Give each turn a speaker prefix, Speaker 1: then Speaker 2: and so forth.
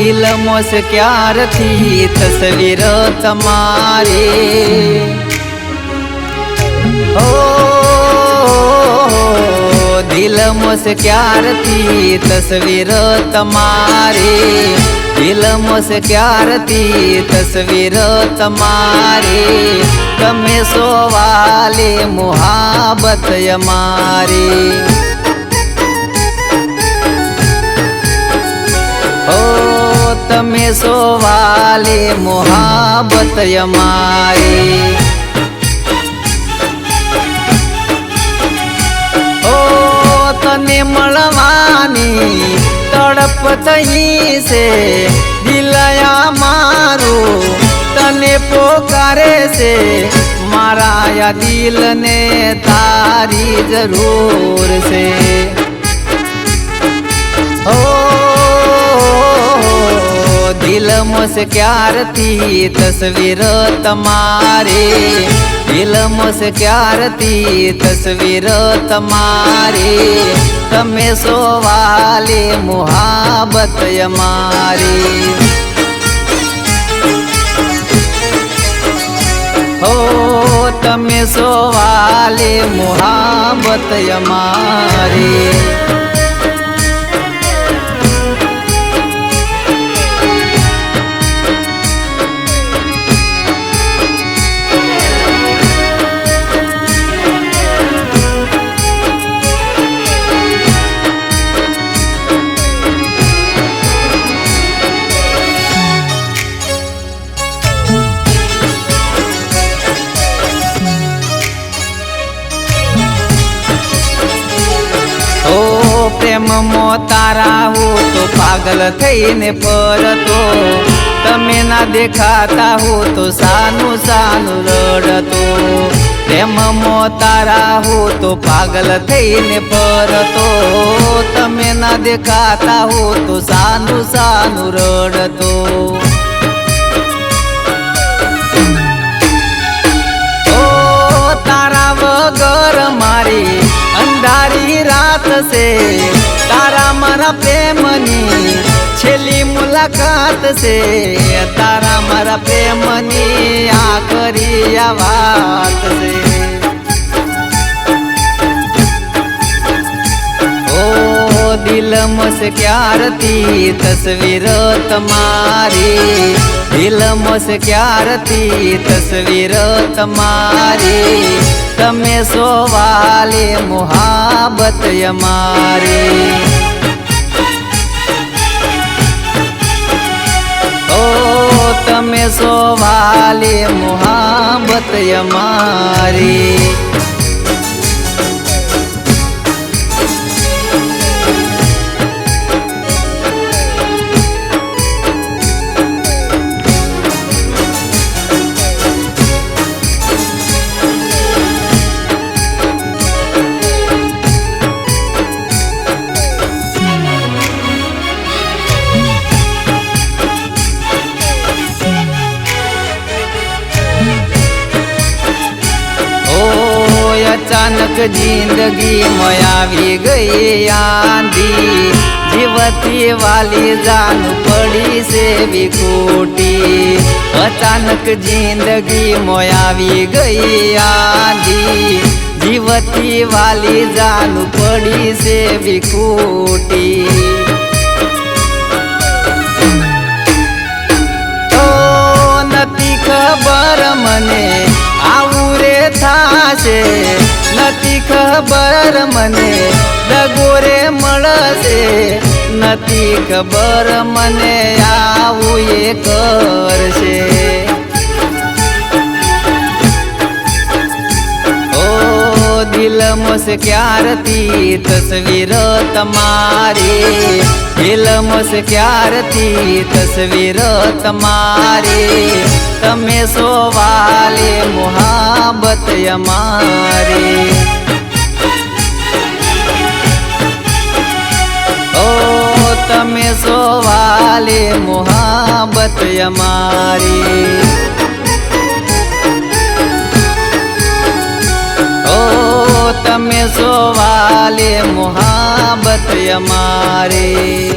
Speaker 1: દિલમોસ ક્યારથી તસવીર તમારી ઓ દિલમોસ ક્યારથી તસવીર તમારી દિલમોસ ક્યારથી તસવીર તમારી તમે સોવાલે મુહાબત અમારી ઓ સોવાલે મોહાબત અમારી ઓ તને મળવાની તડપ થઈ છે, દિલયા મારું તને પોકારે છે મારા દિલને તારી જરૂર છે. ઓ દિલમોસ ક્યારથી તસવીર તમારી દિલમોસ ક્યારથી તસવીર તમારી તમે સોવાલે મુહાબત અમારી હો તમે સોવાલી મુહાબત અમારી પ્રેમ મો તારા હો તો પાગલ થઈને પરતો. તમે ના દેખાતા હો તો સાનું સાનું રડતો. પ્રેમ મો તારા હો તો પાગલ થઈને પરતો. તમે ના દેખાતા હો તો સાનું સાનું રડતો. તારા વગર મારી અંધારી રાત છે. મારા પ્રેમની છેલ્લી મુલાકાત છે. તારા મારા પ્રેમની આખરી આ વાત છે. ઓ દિલમસ ક્યારતી તસવીર તમારી. દિલમસ ક્યારતી તસવીર તમારી. તમે સોવાલે મુહાબત અમારી. સોવાલે મોહાબત અમારી જિંદગી મયાવી ગઈ આંધી. જીવતી વાલી જાન પડી છે વિખોટી. અચાનક જિંદગી મયાવી ગઈ આંધી. જીવતી વાલી જાન પડી છે વિખોટી. થાશે. નથી ખબર મને, ડગોરે મળશે. નથી ખબર મને આવું એ કરશે. ઓ દિલમસ ક્યારથી, તસવીર તમારી? દિલમસ ક્યારથી, તસવીર તમારી? તમે સોવાલે મોહાબત અમારી ઓ તમે સોવાલે મોહાબત અમારી ઓ તમે સોવાલે મોહાબત અમારી